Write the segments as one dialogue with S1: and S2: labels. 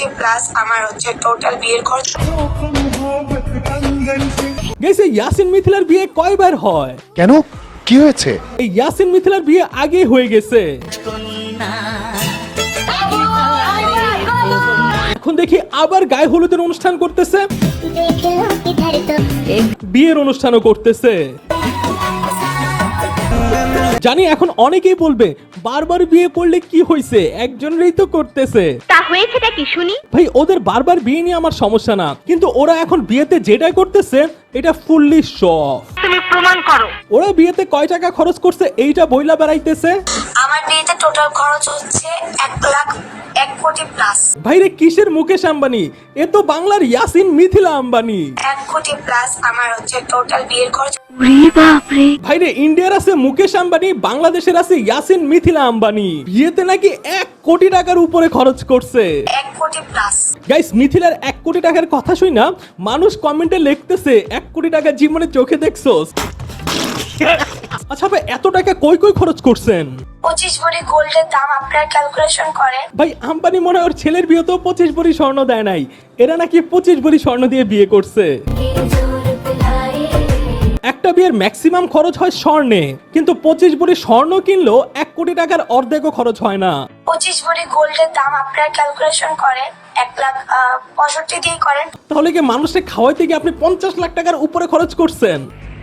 S1: কোটি প্লাস আমার হচ্ছে টোটাল বিয়ের খরচ।
S2: গেছে ইয়াসিন মিথিলার বিয়ে কয়বার হয়?
S3: কেন? কি হয়েছে?
S2: এই ইয়াসিন মিথিলার বিয়ে আগে হয়ে গেছে। এখন দেখি আবার গায়ে হলুদের অনুষ্ঠান করতেছে। বিয়ের অনুষ্ঠানও করতেছে। জানি এখন অনেকেই বলবে বারবার বিয়ে করলে কি হয়েছে একজনেরই তো করতেছে।
S4: তা হয়েছেটা কি শুনি?
S2: ভাই ওদের বারবার বিয়ে নিয়ে আমার সমস্যা না। কিন্তু ওরা এখন বিয়েতে যেটা করতেছে এটা ফুললি শখ
S4: তুমি প্রমাণ করো।
S2: ওরা বিয়েতে কয় টাকা খরচ করছে এইটা বইলা বেড়াইতেছে?
S1: আমার বিয়েতে টোটাল খরচ হচ্ছে এক লাখ এক কোটি প্লাস
S2: ভাইরে কিসের মুকেশ আম্বানি? এ তো বাংলার ইয়াসিন মিথিলা আম্বানি।
S1: এক কোটি প্লাস আমার হচ্ছে টোটাল বিয়ের খরচ।
S2: ভাইরে ইন্ডিয়ার আছে মুকেশ আম্বানি বাংলাদেশের আছে ইয়াসিন মিথিলা আম্বানি। বিয়েতে নাকি এক কোটি টাকার উপরে খরচ করছে।
S1: এক কোটি প্লাস
S2: গাইস মিথিলার এক কোটি টাকার কথা শুই না মানুষ কমেন্টে লিখতেছে এক কোটি টাকা জীবনে চোখে দেখছোস। আচ্ছা ভাই এত টাকা কই কই খরচ করছেন?
S1: পঁচিশ ভরি গোল্ডের দাম আপনার ক্যালকুলেশন করেন।
S2: ভাই আম্বানি মনে হয় ওর ছেলের বিয়েতেও পঁচিশ ভরি স্বর্ণ দেয় নাই। এরা নাকি পঁচিশ ভরি স্বর্ণ দিয়ে বিয়ে করছে। একটা বিয়ের ম্যাক্সিমাম খরচ হয় স্বর্ণে কিন্তু পঁচিশ ভরি স্বর্ণ কিনলেও এক কোটি টাকার অর্ধেকও খরচ হয় না।
S1: পঁচিশ ভরি গোল্ডের দাম আপনার ক্যালকুলেশন করেন এক লাখ পঁয়ষট্টি দিয়ে করেন।
S2: তাহলে কি মানুষকে খাওয়াইতে গিয়ে আপনি পঞ্চাশ লাখ টাকার উপরে খরচ করছেন?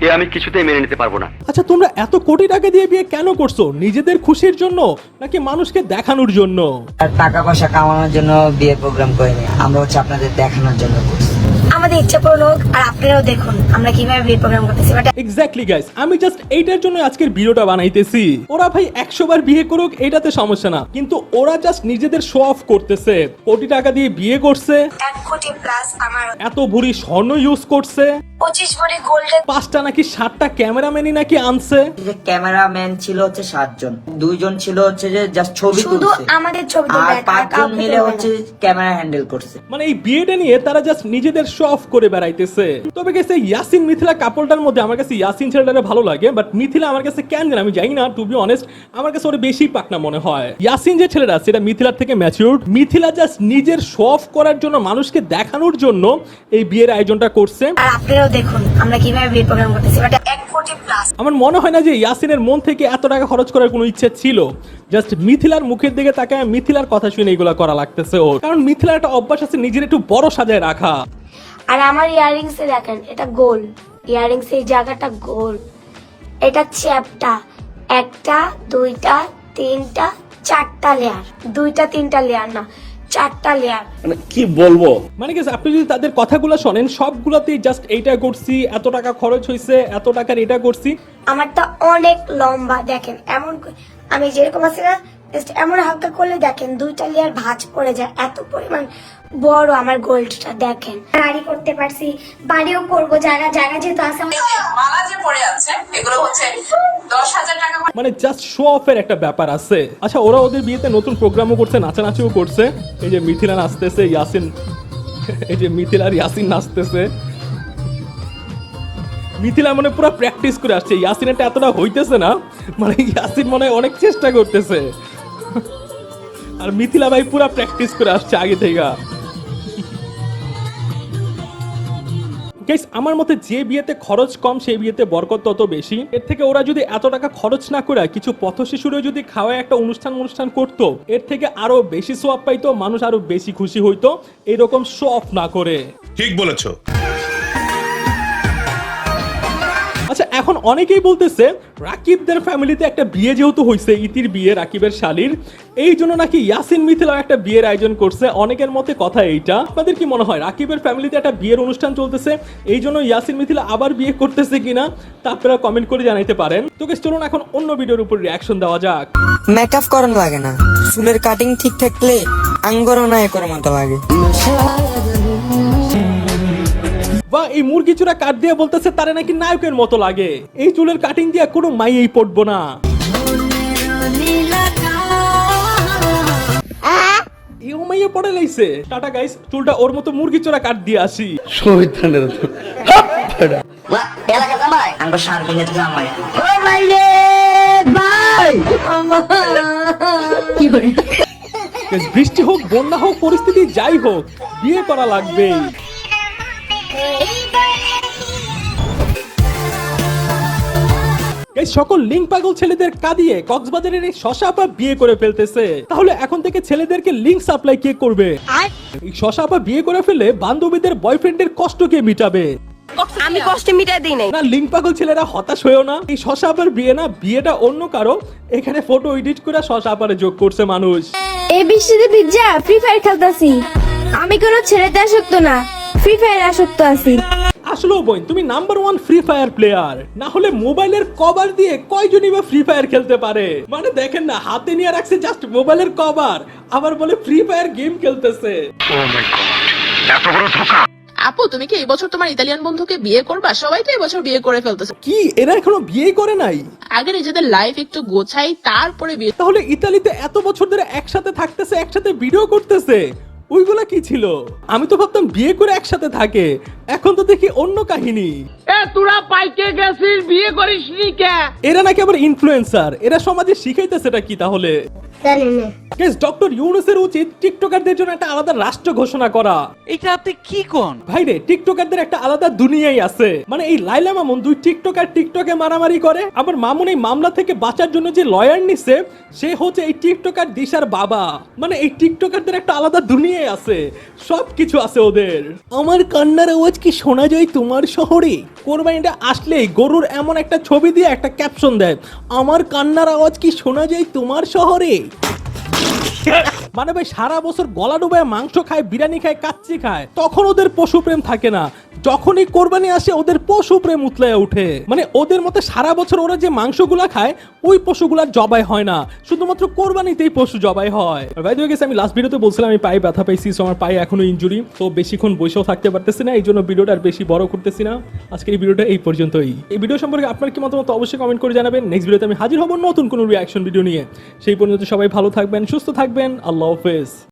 S5: এ আমি কিছুতেই মেনে নিতে পারব না।
S2: আচ্ছা তোমরা এত কোটি টাকা দিয়ে বিয়ে কেন করছ? নিজেদের খুশির জন্য নাকি মানুষকে দেখানোর জন্য?
S6: আর টাকা পয়সা কামানোর জন্য বিয়ে প্রোগ্রাম করিনি। আমরা হচ্ছে আপনাদের দেখানোর জন্য করছি।
S1: আমাদের ইচ্ছা পূরণ হোক আর আপনারাও দেখুন আমরা কীভাবে বিয়ে প্রোগ্রাম করতেছি। বাট
S2: এক্স্যাক্টলি গাইস আমি জাস্ট এইটার জন্য আজকের ভিডিওটা বানাইতেছি। ওরা ভাই একশো বার বিয়ে করুক এইটাতে সমস্যা না। কিন্তু ওরা জাস্ট নিজেদের শো অফ করতেছে। কোটি টাকা দিয়ে বিয়ে করছে।
S1: এক কোটি প্লাস আমার
S2: এত ভরি স্বর্ণ ইউজ করছে।
S1: পঁচিশ ভরি গোল্ডের
S2: পাঁচটা নাকি সাতটা ক্যামেরাম্যানই নাকি আনছে?
S6: যে ক্যামেরাম্যান ছিল হচ্ছে সাতজন। দুইজন ছিল হচ্ছে যে জাস্ট ছবি
S1: শুধু
S6: তুলছে।
S1: আমাদের ছবি
S6: আর
S1: তুলবে, আর
S6: পাঁচজন
S1: কাউকে
S6: মিলে
S1: তুলবে না।
S6: হচ্ছে ক্যামেরা হ্যান্ডেল করছে।
S2: মানে এই বিয়েটা নিয়ে তারা জাস্ট নিজেদের শো অফ করে বেড়াইতেছে। তবে ইয়াসিন মিথিলা কাপড়টার মধ্যে আমার কাছে ইয়াসিন ছেলেটারে ভালো লাগে বাট মিথিলা আমার কাছে কেন জানি আমি জানি না টু বি অনেস্ট আমার কাছে ওরা বেশি পাকনা মনে হয়। ইয়াসিন যে ছেলেটা সেটা মিথিলার থেকে ম্যাচিউর মিথিলা জাস্ট নিজের শো অফ করার জন্য মানুষকে দেখানোর জন্য এই বিয়ের আয়োজনটা করছে।
S1: আর আপনারাও দেখুন আমরা কীভাবে বিয়ে প্রোগ্রাম করতেছি বাট এক কোটি প্লাস
S2: আমার মনে হয় না যে ইয়াসিনের মন থেকে এত টাকা খরচ করার কোনো ইচ্ছে ছিল। জাস্ট মিথিলার মুখের দিকে তাকায় মিথিলার কথা শুনে এগুলো করা লাগতেছে ওর। কারণ মিথিলার একটা অভ্যাস আছে নিজের একটু বড় সাজায় রাখা।
S7: আর আমার ইয়াররিংস এ দেখেন এটা গোল। ইয়াররিংস এই জায়গাটা গোল। এটা চ্যাপটা একটা দুইটা তিনটা চারটা লেয়ার দুইটা তিনটা লেয়ার না। চারটা লেয়ার
S2: মানে কি বলব? মানে কি আপনি যদি তাদের কথাগুলো শোনেন সবগুলোতেই জাস্ট এইটা করছি এত টাকা খরচ হয়েছে এত টাকার এটা করছি।
S7: আমারটা অনেক লম্বা দেখেন এমন আমি যেরকম আছি না just এমন হালকা করলে দেখেন দুইটা লেয়ার ভাঁজ পড়ে যায় এত পরিমাণ বড় আমার গোল্ডটা দেখেন। গাড়ি করতে পারছি বাড়িও করব জায়গা জায়গা যেহেতু আছে
S1: মালা যে পড়ে আছে এগুলো হচ্ছে দশ হাজার টাকা
S2: মানে জাস্ট শো অফের একটা ব্যাপার আছে। আচ্ছা ওরা ওদের বিয়েতে নতুন প্রোগ্রামও করছে, নাচানাচিও করছে। এই যে মিথিলা নাচতেছে ইয়াসিন, এই যে মিথিলা আর ইয়াসিন নাচতেছে। মিথিলা মানে পুরো প্র্যাকটিস করে আসছে, ইয়াসিন এটা এতটা হইতেছে না মানে ইয়াসিন মনে অনেক চেষ্টা করতেছে। আর মিথিলা ভাই পুরো প্র্যাকটিস করে আসছে আগে থেকে গাইস আমার মতে যে বিয়েতে খরচ কম সেই বিয়েতে বরকত তত বেশি। এর থেকে ওরা যদি এত টাকা খরচ না করে, কিছু পথ শিশুরে যদি খাওয়ায় একটা অনুষ্ঠান অনুষ্ঠান করত, এর থেকে আরও বেশি সোয়াব পাইতো, মানুষ আরও বেশি খুশি হইতো, এরকম শো অফ না করে।
S8: ঠিক বলেছ।
S2: এখন অনেকেই বলতেছে রাকিবদের ফ্যামিলিতে একটা বিয়ে যেহেতু হয়েছে ইতির বিয়ে রাকিবের শালির এই জন্য নাকি ইয়াসিন মিথিলা একটা বিয়ের আয়োজন করছে। অনেকের মতে কথা এইটা। আপনাদের কি মনে হয় রাকিবের ফ্যামিলিতে একটা বিয়ের অনুষ্ঠান চলতেছে এই জন্য ইয়াসিন মিথিলা আবার বিয়ে করতেছে কিনা তা আপনারা কমেন্ট করে জানাইতে পারেন। তো চলুন এখন অন্য ভিডিওর উপর রিয়াকশন দেওয়া যাক।
S6: মেকআপ করানো লাগে না। চুলের কাটিং ঠিক থাকলে আঙ্গর নায়কের মতো লাগে।
S2: বা এই মুরগি চূড়া কাট দিয়ে বলতেছে তারে নাকি নায়কের মতো লাগে। এই চুলের কাটিং দিয়ে কোনো মাইয়েই পড়ব না। মাইয়ে পড়ে লাইছে। টাটা গাইস চুলটা ওর মতো মুরগি চূড়া কাট দিয়ে আসি।
S6: আঙ্গর শান্তি নিতে জামাই
S2: Guys, বৃষ্টি হোক বন্যা হোক পরিস্থিতি যাই হোক বিয়ে করা লাগবেই। এই সকল লিঙ্ক পাগল ছেলেদের কাঁদিয়ে কক্সবাজারের এই শশা আপা বিয়ে করে ফেলতেছে। তাহলে এখন থেকে ছেলেদেরকে লিঙ্ক সাপ্লাই কে করবে? এই শশা আপা বিয়ে করে ফেলে বান্ধবীদের বয়ফ্রেন্ডের কষ্ট কে মিটাবে?
S3: আমি কষ্টে মিটাই দিই নাই।
S2: না লিঙ্ক পাগল ছেলেরা হতাশ হয়েও না। এই শশা আপার বিয়ে না বিয়েটা অন্য কারও। এখানে ফটো এডিট করে শশা আপারে যোগ করছে মানুষ।
S8: এই বৃষ্টিতে ভিজা ফ্রি ফায়ার খেলতাছি। আমি কোনো ছেলেতে আসক্ত না। ফ্রি ফায়ার আসক্ত আছি।
S2: আসলেও বোন তুমি number one Free Fire player না হলে মোবাইলের কভার দিয়ে কয়জনই বা ফ্রি ফায়ার খেলতে পারে? মানে দেখেন না হাতে নিয়ে রাখছে জাস্ট মোবাইলের কভার আবার বলে ফ্রি ফায়ার গেম খেলতেছে।
S9: আপু তুমি কি এই বছর তোমার ইতালিয়ান বন্ধুকে বিয়ে করবা? সবাই তো এই বছর বিয়ে করে ফেলতেছে।
S2: কি এরা এখনও বিয়ে করে নাই?
S9: আগে নিজেদের লাইফ একটু গোছাই তারপরে বিয়ে
S2: তাহলে ইতালিতে এত বছর ধরে একসাথে থাকতেছে একসাথে ভিডিও করতেছে। ওইগুলা কি ছিল? আমি তো ভাবতাম বিয়ে করে একসাথে থাকে। এখন তো দেখি অন্য কাহিনী। এরা নাকি আবার ইনফ্লুয়েন্সার এরা সমাজে শিখাইতেছেটা কি তাহলে? ডক্টর ইউনুসের উচিত টিকটকারদের জন্য একটা আলাদা রাষ্ট্র ঘোষণা করা।
S10: এটা আপনি কি কোন?
S2: ভাই রে টিকটকারদের একটা আলাদা দুনিয়াই আছে। মানে এই লাইলা মামুন দুই টিকটকার টিকটকে মারামারি করে আবার মামুন এই মামলা থেকে বাঁচার জন্য যে লয়ার নিছে সে হচ্ছে এই টিকটকার দিশার বাবা। মানে এই টিকটকারদের একটা আলাদা দুনিয়াই আছে। সব কিছু আছে ওদের। আমার কান্নার আওয়াজ কি শোনা যায় তোমার শহরে? কোরবানিটা আসলেই গরুর এমন একটা ছবি দিয়ে একটা ক্যাপশন দেয়, আমার কান্নার আওয়াজ কি শোনা যায় তোমার শহরে? মানে ভাই, সারা বছর গলা ডুবায় মাংস খায়, বিরিয়ানি খায়, কাচ্চি খায়, তখন ওদের পশু প্রেম থাকে না। যখনই কোরবানি আসে, ওদের পশু প্রেম উতলায় উঠে মানে ওদের মতে সারা বছর ওরা যে মাংসগুলা খায়, ওই পশুগুলার জবাই হয় না। শুধুমাত্র কোরবানিতেই পশু জবাই হয়। ভাই হয়ে গেছে আমি লাস্ট ভিডিওতে বলছিলাম, আমি পায়ে ব্যথা পাইছি, so আমার পায়ে এখনও ইনজুরি তো বেশিক্ষণ বসেও থাকতে পারতেছি না এই জন্য ভিডিওটা আর বেশি বড় করতেছি না। আজকের এই ভিডিওটা এই পর্যন্তই। এই ভিডিও সম্পর্কে আপনার কি মতামত অবশ্যই কমেন্ট করে জানাবেন। নেক্সট ভিডিওতে আমি হাজির হব নতুন কোনো রিয়াকশন ভিডিও নিয়ে। সেই পর্যন্ত সবাই ভালো থাকবেন, সুস্থ থাকবেন, আল্লাহ হাফেজ।